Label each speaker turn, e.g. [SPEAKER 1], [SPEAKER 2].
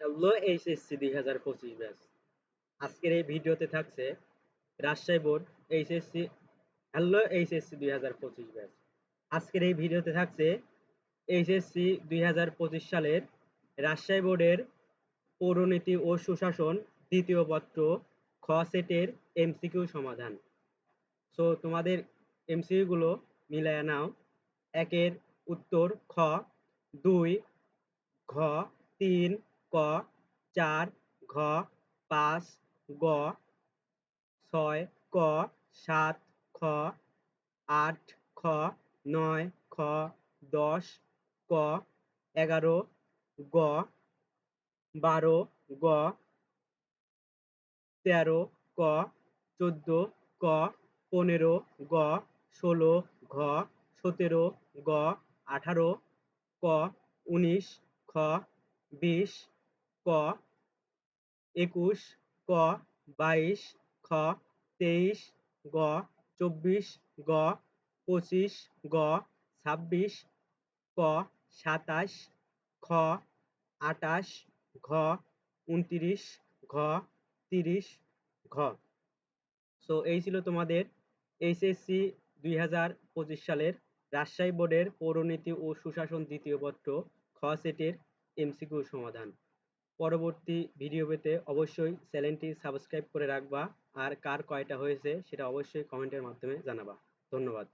[SPEAKER 1] Hello, HSC দুই হাজার পঁচিশ ব্যাচ। আজকের এই ভিডিওতে থাকছে Rajshahi board HSC, hello, HSC দুই হাজার পঁচিশ ব্যাচ। আজকের এই ভিডিওতে থাকছে এইচএসসি দুই হাজার পঁচিশ সালের রাজশাহী বোর্ডের পৌরনীতি ও সুশাসন দ্বিতীয় পত্র খ সেটের এমসিকিউ সমাধান। সো, তোমাদের এমসিকিউ গুলো মিলায় নাও। একের উত্তর খ, দুই, ঘ, তিন ক, চার, ঘ, পাঁচ, গ, ছয়, ক, সাত, খ, আট, খ, নয়, খ, দশ, ক, এগারো, গ, বারো, গ, তেরো, ক, চোদ্দ, ক, পনেরো, গ, ষোলো, ঘ, সতেরো, গ, আঠারো, ক, উনিশ, খ, বিশ ক, একুশ, ক, বাইশ, খ, তেইশ, গ, চব্বিশ, গ, পঁচিশ, গ, ছাব্বিশ, ক, সাতাশ, খ, আটাশ, ঘ, উনত্রিশ, ঘ, তিরিশ, ঘ। সো এই ছিল তোমাদের এইচএসসি দুই হাজার পঁচিশ সালের রাজশাহী বোর্ডের পৌরনীতি ও সুশাসন দ্বিতীয় পত্র, খ সেটের এমসিকিউ সমাধান। পরবর্তী ভিডিও পেতে অবশ্যই চ্যানেলটি সাবস্ক্রাইব করে রাখবা। আর কার কয়টা হয়েছে সেটা অবশ্যই কমেন্টের মাধ্যমে জানাবা। ধন্যবাদ।